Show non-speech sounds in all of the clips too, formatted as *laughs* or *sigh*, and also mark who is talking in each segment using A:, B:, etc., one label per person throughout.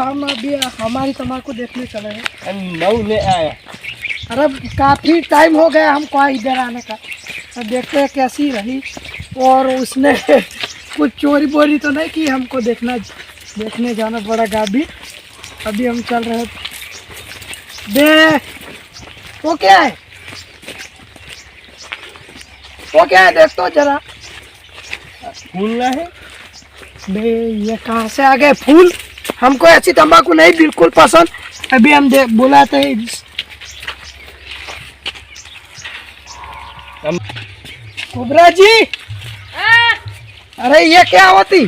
A: हम अभी हमारी तम्बाकू देखने चले हैं।
B: नऊ ले आया
A: अरे काफ़ी टाइम हो गया हमको इधर आने का। तो देखते हैं कैसी रही। और उसने *laughs* कुछ चोरी बोरी तो नहीं की हमको देखना देखने जाना पड़ेगा अभी अभी हम चल रहे हैं। बे वो क्या है? वो क्या है? देख तो जरा।
B: फूल है?
A: बे ये कहाँ से आ गए फूल? हमको ऐसी तंबाकू नहीं बिल्कुल पसंद। अभी हम देख बोला
B: था
A: कुबरा जी! अरे ये क्या होती?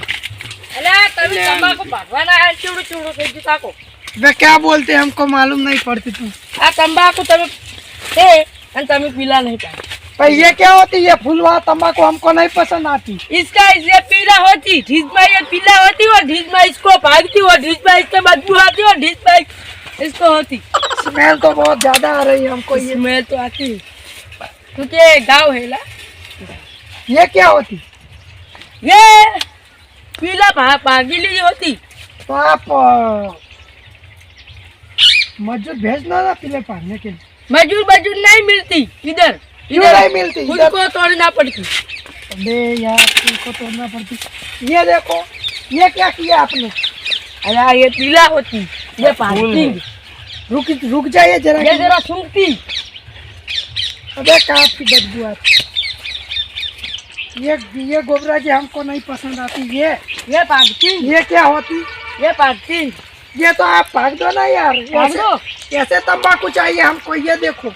C: चूड़ू
A: वे क्या बोलते हमको मालूम नहीं पड़ती
C: तू। तम्बाकू तंबाकू तभी पीला नहीं
A: पाए ये क्या होती है वहा तंबाकू हमको नहीं पसंद आती।
C: इसका इसलिए पीला होती ढीज में ये पीला होती और ढीज में इसको भागती और ढीज में इसके बदबू आती और ढीज में इसको होती
A: स्मेल तो बहुत ज़्यादा आ रही है हमको ये
C: स्मेल तो आती है क्योंकि गाँव है ना
A: ये क्या होती
C: ये पीला भा, भागीली होती
A: अ, मजदूर भेजना ना पीले पानी के लिए
C: मजूर मजूर नहीं मिलती इधर इधर
A: नहीं मिलती
C: खुद को तोड़ना पड़ती
A: अबे यार तुमको तोड़ना पड़ती। ये देखो ये क्या किया आपने?
C: अरे ये पीला होती ये भागती
A: रुक रुक जाइए जरा।
C: ये जरा सूंघती
A: अबे काफ़ी बदबू आती ये ये गोबरा जी हमको नहीं पसंद आती ये।
C: ये भागती
A: ये क्या होती?
C: ये भागती
A: ये तो आप भाग दो ना यार। ऐसे, ऐसे तंबाकू चाहिए हमको ये देखो।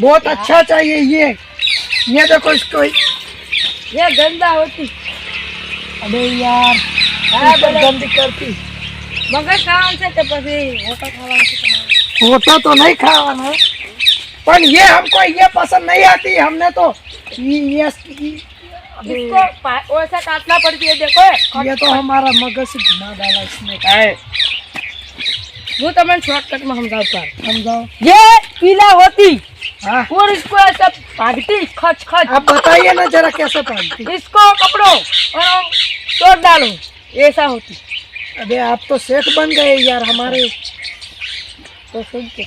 A: बहुत अच्छा चाहिए ये। ये देखो इसको
C: ये गंदा होती
A: अबे यार
C: हाँ,
A: ये तो
C: बोलो।
A: गंदी करती
C: મગજ ખાવાનું છે કે પછી હોટા ખાવાનું છે તમારે
A: होता तो नहीं खाना पर ये हमको ये पसंद नहीं आती हमने तो ये ये, ये अबे,
C: इसको पा- वैसा काटना पड़ती है देखो
A: ये तो हमारा मगज से घुमा डाला इसने
B: आए
C: હું તમને શોર્ટકટ में समझाता हूँ
A: समझाओ
C: ये पीला होती
A: हाँ।
C: और इसको ऐसा भागती खच खच
A: आप बताइए ना जरा कैसे पहनती
C: इसको पकड़ो और तोड़ डालो। ऐसा होती।
A: अबे आप तो सेठ बन गए यार हमारे।
C: तो के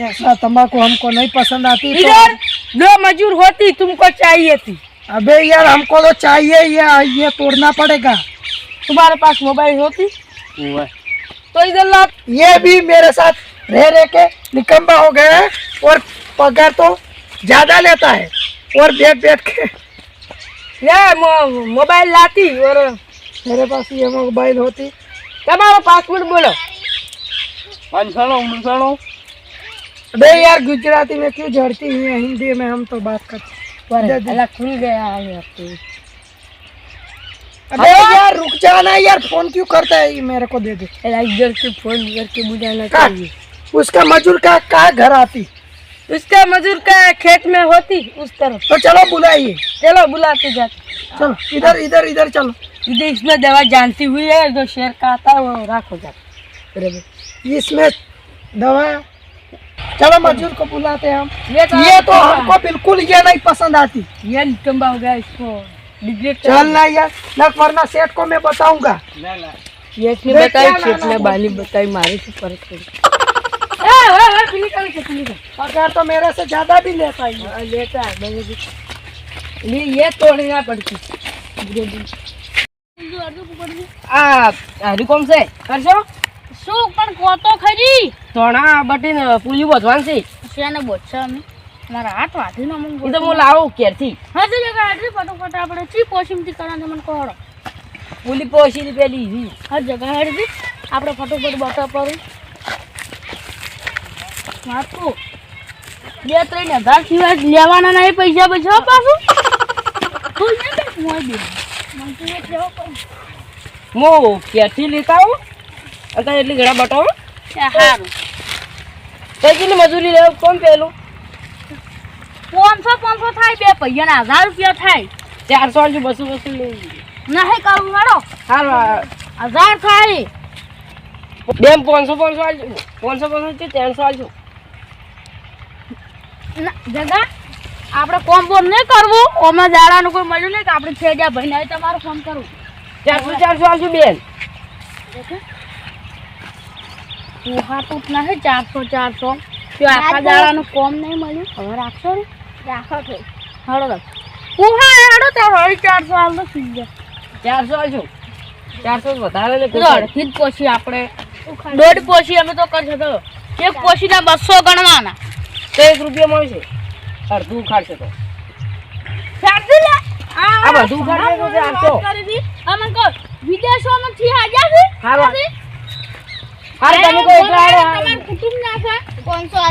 A: ऐसा तंबाकू हमको नहीं पसंद आती तो-
C: इधर दो मजूर होती तुमको चाहिए थी।
A: अबे यार हमको तो चाहिए ये ये तोड़ना पड़ेगा।
C: तुम्हारे पास मोबाइल होती? तो इधर ला
A: ये भी मेरे साथ रह रह के निकम्बा हो गया है और पगार तो ज्यादा लेता है और बैठ बैठ के
C: ये मो- मोबाइल लाती और
A: मेरे पास ये मोबाइल होती
C: તમારો પાસવર્ડ બોલો
B: पंचाणो पंचाणो
A: अबे यार गुजराती में क्यों झड़ती हुई है हिंदी में हम तो बात करते दे दे।
C: अला खुल गया है अब तो
A: अबे यार रुक जाना यार फोन क्यों करता है ये मेरे को दे दे
C: अला इधर से फोन करके बुझाना
A: का?
C: चाहिए
A: उसका मजदूर का कहा घर आती
C: उसका मजूर का खेत में होती उस तरफ़।
A: तो चलो बुलाइए।
C: चलो बुलाते जाते।
A: चलो इधर इधर इधर चलो।
C: इधर इसमें दवा जानती हुई है जो शेर का आता है वो राख हो जाता
A: इसमें दवा। चलो मजदूर को बुलाते हैं हम।
C: ये तो
A: ये तो हमको बिल्कुल ये नहीं पसंद आती।
C: ये निकम्बा हो गया इसको
A: चल ना यार न वरना सेठ को मैं बताऊँगा।
C: ये इसने बताई बाली बताई मारे से फ़र्क ए, ए, पीली कलर की, पीली कलर।
A: पगार तो मेरे से ज्यादा भी लेता ही है।
C: हाँ, लेता है मैंने भी ये ये तोड़ना पड़ती આ હરી કોમ છે કરશો
D: શું પણ કહો તો ખરી
C: તોણા બટીન પુલી બોધવાન છે
D: શેને બોલશે અમે મારા હાથ વાઢીને અમને
C: એ તો હું લાવું ક્યારથી
D: હજી લેકા હાડરી ફટોફટ આપણે ચી પોશીમથી કરવાને મને કહો
C: પુલી પોસી પેલી રી.
D: હર જગા હાડરી આપણે ફટોફટ બટા પર માથું બે ત્રણ હજાર સિવાય લેવાના નહીં પૈસા પૈસા પાછું.
C: મો ક્યારથી લેતા આવું? અત્યારે એટલી ઘણા બટાવો
D: સારું
C: તો કેટલી મજૂરી લેવું કોણ પેલું
D: પાંચસો પાંચસો થાય બે પૈયાના હજાર રૂપિયા થાય.
C: ચારસો આલજો બસો બસો લેવું
D: નહીં કરવું મારો
C: હારું
D: હજાર થાય.
C: બેમ પાંચસો પાંચસો આવજો પાંચસો પાંચસો ત્રણસો આલજો?
D: ના, જગા આપણે કોમ બોમ નહીં કરવું. ઓમે જાડાનું કોઈ મળ્યું નહીં કે આપણે છેજા ભાઈને તમારું ફોન કરવું.
C: ચારસો ચારસો આવશે બેન.
D: પોહા તૂટ ના છે ચારસો. ચારસો તો આખા દાડાનું કોમ નહીં મળ્યું. હવે રાખશો ને? રાખો છો હળો પોહા હેડો તો હવે ચારસો હાલ તો થઈ જાય
C: ચારસો આવજો ચારસો વધારે ને
D: તો અડધી જ પોસી આપણે. દોઢ પોસી અમે તો કરશો તો એક પોસીના બસો ગણવાના.
C: તો એક રૂપિયા મળશે અડધું ખાડશે તો
D: ચારસો લે
C: આ બધું કરશે તો ચારસો
D: અમે કહો વિદેશોમાં થી હાજર છે
C: હારું. હારું, તમે કહો એટલા હારું, હારું.
D: તમારું કુટુંબ ના છે પાંચસો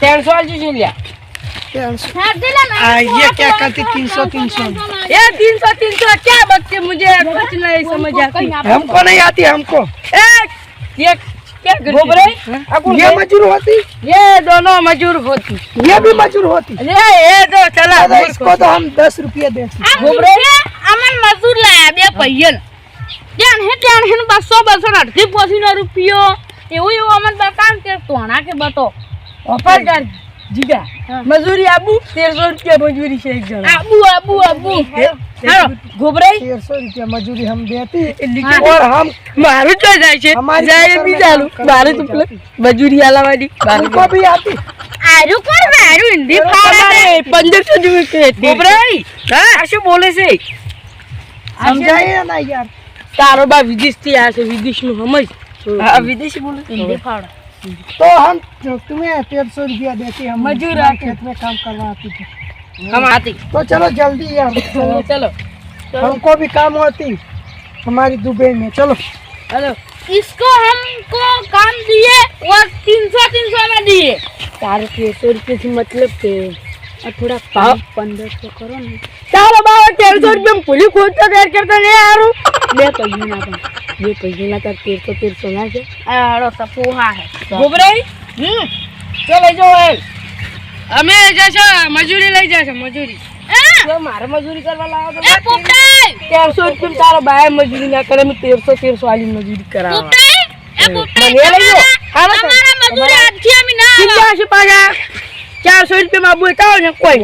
C: ત્રણસો આવજો છે લ્યા
A: आ, ये क्या कहते तीन सौ तीन सौ
C: ये तीन सौ तीन सौ क्या बच्चे मुझे कुछ नहीं समझ आती
A: हमको नहीं आती हमको
C: ए, ये क्या गोबरे
A: ये मजूर होती
C: ये दोनों मजूर होती
A: ये भी मजूर होती
C: ये ये तो चला
A: दादा इसको तो हम दस रुपये देते
D: ગોબરે અમન મજૂર લાયા બે પૈયન ત્યાં હે ત્યાં હે બસો બસો ને અડધી પોસીનો રૂપિયો એવું એવું અમન બતાવ કે તોણા કે બતો
C: ऑफर कर जीगा मजूरी आबू तेरह सौ रुपया मजूरी से एक जना
D: આબુ આબુ આબુ
C: हारो गोबरे
A: डेढ़ सौ रुपया मजूरी हम देती
C: हाँ।
A: और हम
C: મારું તો જાય છે
A: हमारी
C: જાય
A: फसल में
C: બીજાનું
A: काम
C: મારું
A: करने
C: તો
A: जाती।
C: મજૂરી આલાવાની
A: हमको भी आती
D: આરું કર આરું હિન્દી
C: તમારે પંદરસો જેવું ગોબરે હા આ શું બોલે છે
A: समझाइए ना यार
C: તારો બા વિદેશ થી આવ્યા છે વિદેશ નું સમજ હા વિદેશી બોલે
D: હિન્દી ફાવડે
A: तो हम तुम्हें डेढ़ सौ रुपया देती हम
C: मजूर
A: हमारे
C: आते।
A: खेत में काम करवाती थी
C: हम आती
A: तो चलो जल्दी यार
C: चलो चलो
A: हमको भी काम होती हमारी दुबई में चलो
C: हेलो
D: इसको हमको काम दिए और तीन सौ तीन सौ में दिए
C: તારો તેરસો રૂપિયા થી મતલબ કે
D: और थोड़ा
C: हाँ।
D: पंद्रह सौ करो ना
C: તારો બાવા તેરસો રૂપિયા ભૂલી ખોદતા તૈયાર કરતા નહીં હારું
D: બે પૈયું ના પણ
C: પૈસા ના તાર તેરસો તેરસો ના છે
D: આડો સપોહા હે
C: ગોબરાઈ હમ ચાલ जाओ જાઓ અમે જશે મજૂરી લઈ જશે મજૂરી. તો મારે મજૂરી કરવા લાવો
D: એ
C: તો તેરસો રૂપિયા તારો બાય મજૂરી ના કરે મેં તેરસો તેરસો વાળી મજૂરી કરાવવા.
D: પોપટાઈ એ પોપટાઈ
C: મને લઈ જાઓ. હાલો
D: તમારા મજૂરી આજથી અમે ના
C: કેટલા છે પાછા? ચારસો રૂપિયા માં બોલતા ને કોઈ.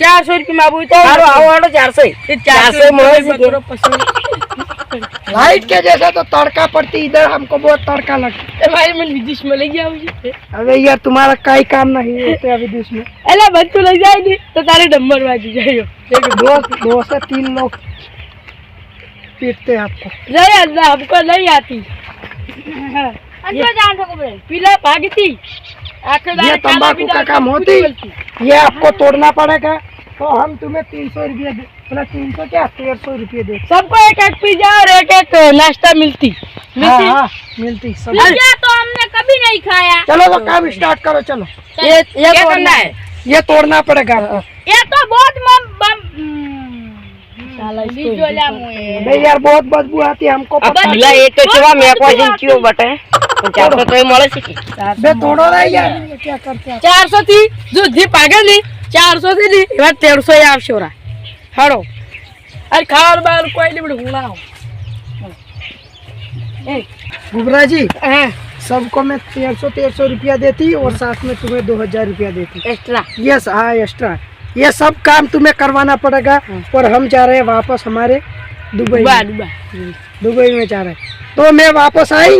C: ચારસો રૂપિયા માં બોલતા તારો આવો. આડો ચારસો. ચારસો મળે છે
A: लाइट के जैसा तो तड़का पड़ती इधर हमको बहुत तड़का लगता
C: भाई मैं विदेश में लग गया
A: अरे यार तुम्हारा कई काम नहीं होते अभी में
C: अरे बस तू लग जाएगी तो तारे डम्बर बाजी जाइयो
A: दो दो से तीन लोग पीटते आपको
C: नहीं अल्लाह हमको नहीं आती पीला भागती
A: ये तंबाकू का काम होती ये आपको तोड़ना पड़ेगा तो हम तुम्हें तीन सौ रुपये मतलब तीन सौ क्या? तेरह सौ रुपये दे।
C: सबको एक एक पिज्जा और एक एक नाश्ता मिलती।
A: हाँ,
C: मिलती?
A: हाँ,
D: तो हमने कभी नहीं खाया।
A: चलो तो काम स्टार्ट करो चलो।
C: ये ये तोड़ना है?
A: ये तोड़ना पड़ेगा।
D: ये तो बहुत हम्म,
A: नहीं यार बहुत बदबू आती है हमको पता तो
C: एक तो तो मैं को क्यों बटे चार सौ तो मोड़े सीखी
A: बे यार क्या करते चार
C: सौ थी जो जी पागल नहीं ચારસો થી ની એવા તેરસો એ આવશે ઓરા હાડો અરે ખાવાનું બહાર કોઈ નહીં બધું હુણાવો
A: गुबरा जी
C: હા
A: सबको मैं डेढ़ सौ डेढ़ सौ रुपया देती और साथ में तुम्हें दो हजार रुपया देती
C: એક્સ્ટ્રા
A: यस हाँ एक्स्ट्रा ये सब काम तुम्हें करवाना पड़ेगा और हम जा रहे हैं वापस हमारे दुबई
C: ડુબા
A: में।
C: ડુબા
A: दुबई में जा रहे हैं तो मैं वापस आई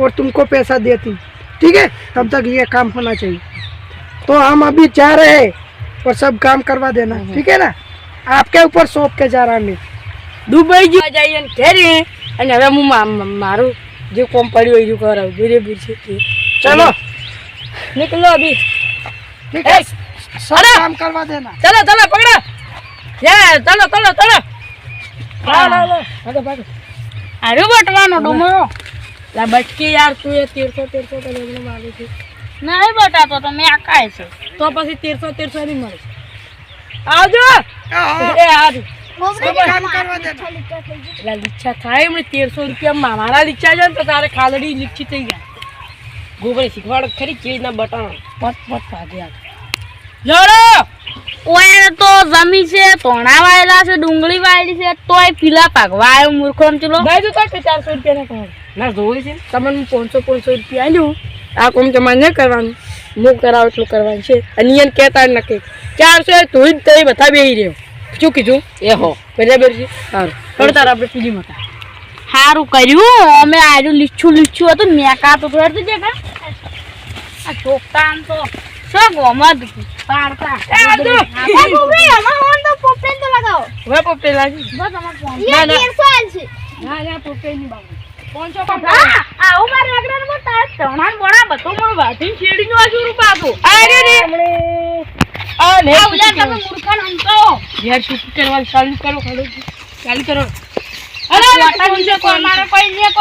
A: और तुमको पैसा देती ठीक है तब तक ये काम होना चाहिए तो हम अभी जा रहे हैं और सब काम करवा देना ठीक है ना आपके ऊपर सौंप के जा रहा मैं
C: દુબઈ જવા જઈએ ને ઘેરી અને હવે હું મા- મા- મારું જે કોમ પડ્યું હોય એ કરાવું બરાબર છે તે.
A: चलो
C: નીકળો અભી
A: ठीक है सब काम करवा देना
C: ચલો ચલો પકડો યે ચલો ચલો ચલો લાવ, લાવ, લાવ. ભાગો, ભાગો.
D: હારું બટવાનો ડુમરો
C: લા બચકી યાર તું એ તેરસો તેરસો તો લગ્ન માગે છે
D: નહીં બટાતો તો મેં આકાય છે
C: તો પછી તેરસો તેરસો ની મળે. આવજો! એ થાય એમણે તેરસો રૂપિયા મારા લીચા જાય ને તો તારે ખાલડી લીચી થઈ જાય. ગોગળે શીખવાડ ખરી કેવી ના બટાણ? પટ પટ ભાગે આ
D: ઓય તો જમી છે તોણા વાયેલા છે ડુંગળી વાયેલી છે તોય પીલા પાક વાયો મૂર્ખો આમ ચલો.
C: ભાઈ તો ચારસો રૂપિયા ના કહો ના જોઈ છે. તમને પાંચસો પાંચસો રૂપિયા આલ્યું આ કોમ તમારે ન કરવાનું. હું કરાવું એટલું કરવાનું છે. અને એને કહેતા નક્કી ચારસો એ તું જ તઈ બધા બેહી રહ્યો. શું કીધું?
B: એ હો
C: બરાબર છે સારું. થોડું તાર આપણે પીજી મતા
D: સારું કર્યું અમે આજુ લીચું લીછું હતું મેકા તો થોડું હતું કા આ છોકરા તો શું ગોમત પાડતા.
C: જો.
D: તો. તો.
C: હવે પોપટે લાગી. ના, ના. પોપટે ની પાંચસો
D: હા, આવું મારે લાકડાનું બહુ તાર ચણાણ બોણા બધું મારું વાઢીને શેરડીનું આજુ રૂપ આપો.
C: અરે રે આ ને
D: ઉલા તમે
C: યાર શું કરવાનું? ચાલુ કરો ખાડો ચાલુ કરો.
D: અરે, વાટા બીજો કોઈ મારે કોઈ ને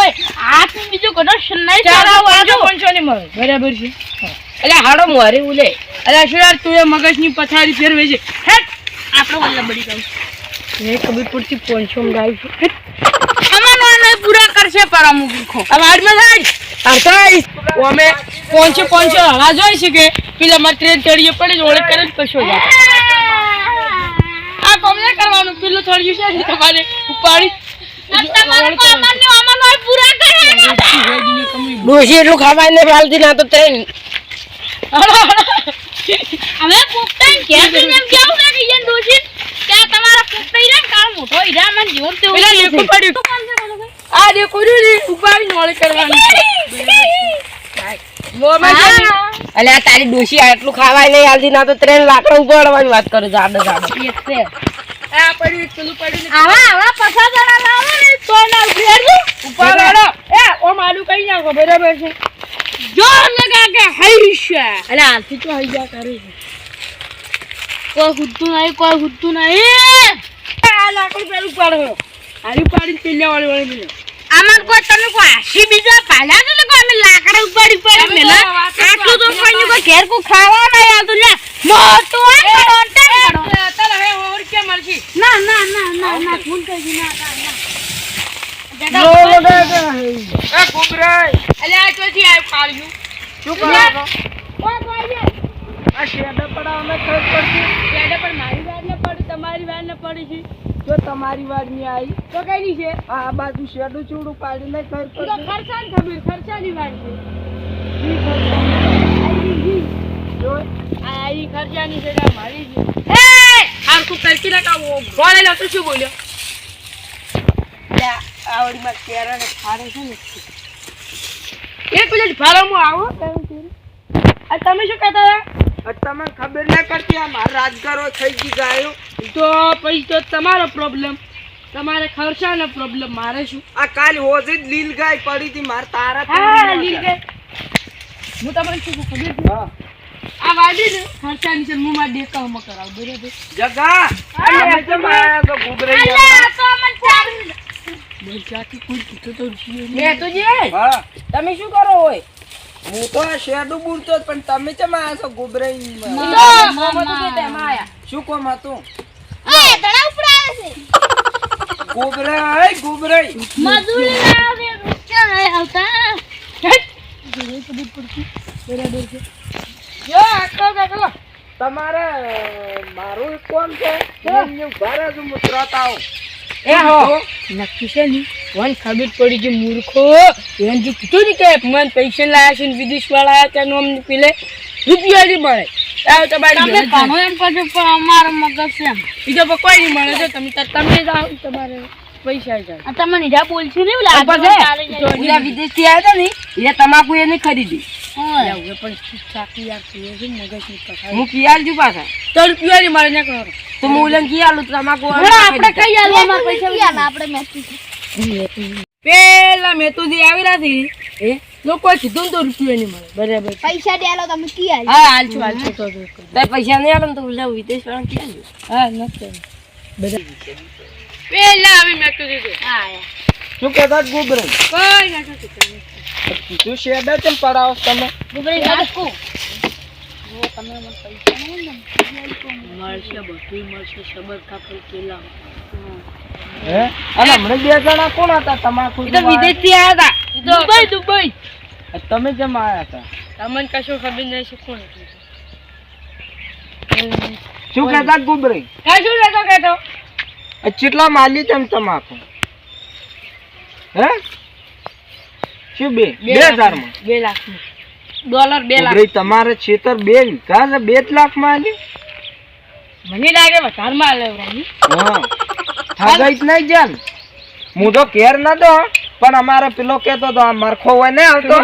D: ને
C: ને પથારી ફેરવે છે.
D: આપડે વલ્લભ ગયું.
C: નહીં ખબર પડતી પાંચસો ગાય
D: એ પૂરા કરશે પરા
C: હવે આડમાં થાય અર્થાઈ અમે પાંચસો પાંચસો હળા જોઈ છે કે પેલા અમારે ટ્રેન ચડીએ પડે જ ઓળખ કરે કશો જાય આ કોમને કરવાનું? પેલું થોડ્યું છે ને તમારે ઉપાડી. ડોસી એટલું ખાવાય ને ફાલતી ના તો ટ્રેન
D: હવે પોપટાઈ ઘેર એમ કેવું કે ઈયન કે તમારા પોપટાઈ રે કાળ મોટો હીરા મને જીવન તેવું
C: પેલા લેખું પડ્યું આ દેખું રહ્યું ને ઉપાડીને ઓળખ કરવાની અલે આ તારી ડોસી આટલું ખાવાય નહીં હાલતી ના તો ત્રણ લાકડા ઉપાડવાની વાત કરે જાડો જાડો
D: એક છે.
C: આ પડ્યું પેલું પડ્યું
D: આવા આવા પછા જરા લાવો ને તો ના ઉભેરજો.
C: ઉપાડો. એ ઓ આલુ કઈ નાખો બરાબર છે.
D: જોર લગા કે હૈશા
C: અલે હાલથી તો હઈ જા કરે છે.
D: કોઈ હુદ્દું નહીં કોઈ હુદ્દું નહીં.
C: આ લાકડું પેલું પાડો હાલી પાડીને પેલ્યા વાળી વાળી પેલે
D: આમાં કોઈ તમે કોઈ આશી બીજા પાલ્યા ને કોઈ? અમે લાકડા ઉપાડી ઉપાડી મેલા
C: તો
D: આટલું તો કોઈ કોઈ ઘેર કો ખાવા ના આવતું લે મોટું ને મોટું કરો.
C: તલ હવે ઓર કે મળશે?
D: ના ના ના ના ના ભૂલ થઈ ગઈ ના ના ના.
C: એ કુબરાઈ અલે આ ચોથી આ પાળ્યું શું કરો
D: કોઈ કોઈ.
E: આ શેડા પડાવવાના ખબર પડશે.
C: શેડા પણ મારી વાર ને પડી તમારી વાર ને પડી છે.
E: જો તમારી વાતની આવી
C: તો કઈ નહીં છે?
E: આ બાજુ શેડું ચૂડું પાડીને ઘર
C: પર તો ખર્ચા ને ખબર ખર્ચાની વાર છે.
E: જો
C: ખર્ચાની છે. મારી છે. એ આમ તું કરતી ના કાવો બોલે ના તું શું બોલ્યો? લે આવડી માં કેરા ને ખારે છે ને એક મિનિટ હું આવો. તમે શું કહેતા હતા?
E: આ તમને ખબર ના કરતી આ મારા રાજગારો થઈ ગઈ ગાયો?
C: તો પછી તો તમારો પ્રોબ્લેમ તમારે ખર્ચાનો પ્રોબ્લેમ મારે શું?
E: આ કાલ હોજે જ લીલ ગાય પડી હતી મારે તારા
C: હા લીલ ગાય. હું તમને શું કહું ખબર છે?
E: હા.
C: આ વાડી ને ખર્ચાની છે હું મારા દેખાવમાં કરાવું બરાબર?
E: જગા અરે આયા તો ગુબરે
D: અલ્યા, તો મન ચાલી.
C: બોલ જાતી કોઈ કીધું તો મેં તો જે
E: હા.
C: તમે શું કરો હોય?
E: હું તો શેર શેડું બૂરતો પણ તમે કેમ આયા છો ગુબરાઈ શું કોમ હતું?
D: છે.
E: ગુબરાઈ ગુબરાઈ.
D: મજૂરી નહીં આવતા.
C: છે
E: તમારે મારું કોમ છે હું? ઊભા રહેજો, હું તરત આવું.
C: નક્કી છે ની? વન ખબર પડી કે મૂર્ખો. એને જે કીધું ને કે મન પૈસા લાયા છે ને વિદેશ વાળા આયા ત્યાં અમને પેલે રૂપિયા નહીં મળે. આવ તમારી
D: તમે એમ કરજો પણ અમારું મગજ છે
C: બીજો કોઈ નહીં મળે જો તમે તાર તમે જાઓ તમારે પૈસા જાય.
D: તમે નીરા બોલશો નહીં ઓલા
C: ઉપર
D: આગળ ચાલે જાય.
C: પેલા વિદેશથી આવ્યા હતા ને એ તમાકુ ખરીદી. હું છું પાછા. તો ને કરો. તો હું કી આલું તમાકુ
D: આપણે કઈ આલવા પૈસા આપણે મેથી
C: પેલા મેં તો આવી હતી એ લોકો કીધું ને તો રૂપિયા નહીં મળે. બરાબર.
D: પૈસા દેલો તમે કી આલ
C: હા આલ છું આલ છું તો તો પૈસા નહીં આલો તો ઓલા વિદેશ વાળા ક્યાં હા નથી બધા પેલા આવી મેં તો દીધું
D: હા
E: શું કહેતા ગુબરે
C: કોઈ નથી કીધું.
E: તું શેડા કેમ પડાવો તમે.
D: ગુબરી નાખો
C: મળશે બધું મળશે સબર કાપડ કેલા.
E: હે? અને હમણાં બે જણા કોણ હતા? તમાકુ
C: તો વિદેશથી હતા. Dubai Dubai.
E: તમે કેમ આયા હતા.
C: તમને કશું ખબર નહીં છે કોણ
E: શું કહેતા ગુબરાઈ
C: કશું નતો કહેતો?
E: આ માલી તેમ તમાકુ? હે? શું બે? બે હજારમાં
C: બે લાખ ડોલર બે લાખ.
E: તમારે છેતર બે વીઘા બે લાખમાં આલી
C: મને લાગે વધારમાં લેવડાવી
E: હા. ઠગાઈ જ નહીં જાન હું તો કેર નતો પણ અમારે પેલો કેતો તો આ મરખો હોય ને આવતો.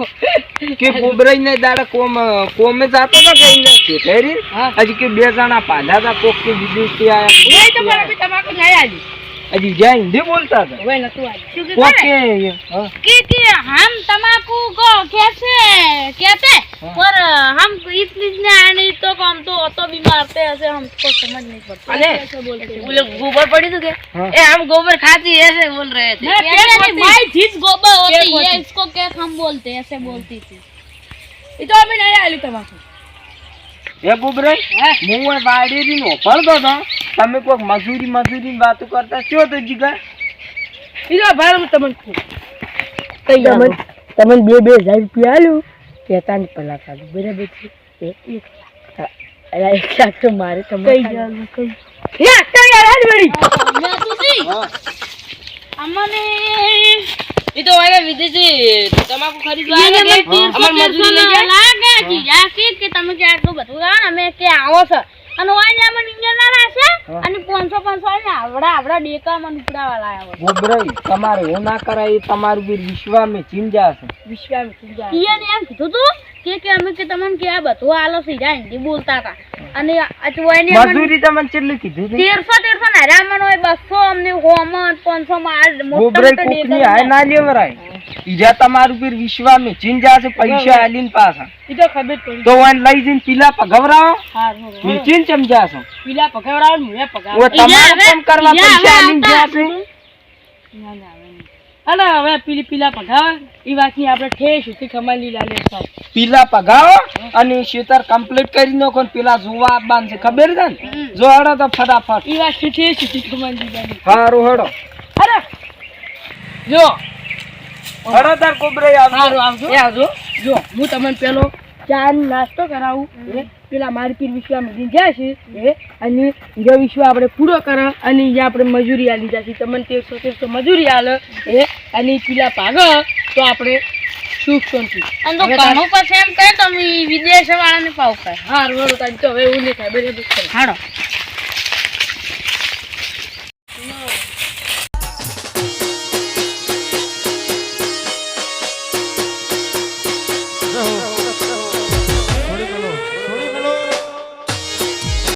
E: *laughs* કે કુબરઈ ને દાડે કોમ કોમે જાતો તો કે એને ખેતરી
C: હા.
E: હજી કે બે જણા પાલ્યા તા કોક કે બીજું કે આયા
C: એ તો પણ તમાકુ નહીં આવી
E: હજી જ્યાં હિન્દી બોલતા હતા
C: હવે નતું આવી
E: કોક કે હા.
D: कि कि हम तम्बाकू को कैसे कहते पर हम इसलिए आने तो हम तो तो बीमार थे ऐसे हमको समझ नहीं पड़ता
C: अरे,
D: कैसे बोलते हैं?
C: बोले गोबर पड़ी तो क्या
E: हाँ।
C: ए हम गोबर खाती है ऐसे बोल रहे थे
D: नहीं, कैसे नहीं, माई चीज गोबर होती
C: केक
D: है
C: होती।
D: इसको क्या हम बोलते हैं ऐसे बोलती थी
C: એ તો અમે નહીં આવેલું તમાકુ
E: એ બુબરે
C: હું?
E: એ વાડેરી નો પડતો હતો તમે કોઈક મજૂરી મજૂરી વાતો કરતા છો તો જીગા?
C: ઈરા ભાર તમને કહું. તમને તમને બે બે હજાર રૂપિયા આલું કેતાની પલાક આલું બરાબર છે? એક એક મારે તમને કઈ જાલું કઈ એ તો વાગે વિદેશી તમાકુ ખરીદવા
D: ये
C: આવે કે અમાર મજૂરી લઈ જાય
D: લાગે જીજા કે કે તમે કે આટલું બધું લાવો ને? અમે કે આવો છો. અને ઓય ને અમને ઇન્જિન ના અને 500 500 ને આવડા આવડા ડેકા મને ઉપડાવા લાયા હોય.
E: ગોબરાઈ તમારે એવું ના કરાય એ તમારું બી વિશ્વામે ચીંજા છે
C: વિશ્વાસ પૂજા
D: ઈયાને એમ કીધું તું? કે કે અમે કે તમને કે આ બધું આલો સીધા હિન્દી બોલતા હતા અને આ ચોય ને અમને
E: મજૂરી તમને કેટલી કીધી હતી
D: તેરસો તેરસો ને હરામણ હોય બસો અમને હોમન પાંચસો માં આ મોટા મોટા
E: હાય ના લેવરાય ઈજા તમારું બી વિશ્વામે. ચીન જાશે પૈસા આલીન
C: પાસા તો ખબર પડી
E: તો વાન લઈ જઈને પીલા પગવરાવો
C: હારું
E: ચીન ચમ છો
C: પીલા પકવડાવો ને મુએ પકડાવો
E: ઓ તમારે કામ કરવા પૈસા આલીન જાશે?
C: ના ના અરે હવે પીલી પીલા પગાવ એ વાતની આપણે ઠેસ સુધી ખમાલી લાલે સાહેબ
E: પીલા પગાવો અને શેતર કમ્પ્લીટ કરી નાખો ને પેલા જોવા આપવાનું છે ખબર છે ને? જો હડો તો ફટાફટ.
C: એ વાતની ઠેસ સુધી ખમાલી લાલે
E: હારું હડો.
C: અરે! જો.
E: હડો તાર કોબરાઈ આવજો.
C: સારું આવજો. જો હું તમને પેલો ચા નાસ્તો કરાવું. પેલા મારી પીર વિશ્વા મદીને જાય છે અને જે વિશ્વ આપણે પૂરો કરે. અને જે આપણે મજૂરી આલી જશે તમને તેરસો તેરસો મજૂરી આલે એ અને પેલા ભાગે તો આપણે સુખ શાંતિ.
D: અને તો ઘણું પછી એમ કહે તમે વિદેશ વાળાને પાવ ખાય
C: હારું હારું તો હવે એવું નહીં થાય. બરાબર
D: હાડો.